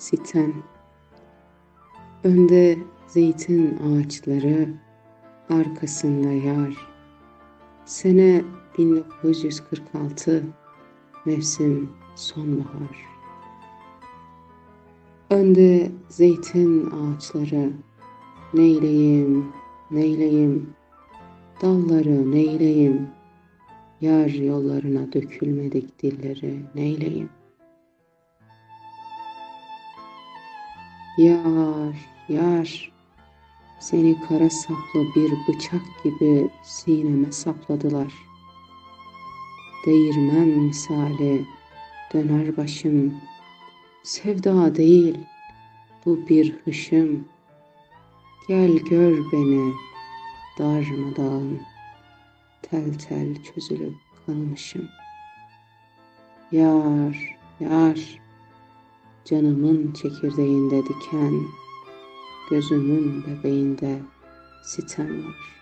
sitem. Önde zeytin ağaçları, arkasında yar. Sene 1946, mevsim sonbahar. Önde zeytin ağaçları, neyleyim, neyleyim, dalları neyleyim, yar yollarına dökülmedik dilleri neyleyim. Yar, yar, seni kara saplı bir bıçak gibi sineme sapladılar. Değirmen misali döner başım, sevda değil, bu bir hışım. Gel gör beni, darmadağın, tel tel çözülüp kalmışım. Yar, yar, Canımın çekirdeğinde diken, gözümün bebeğinde sitem var.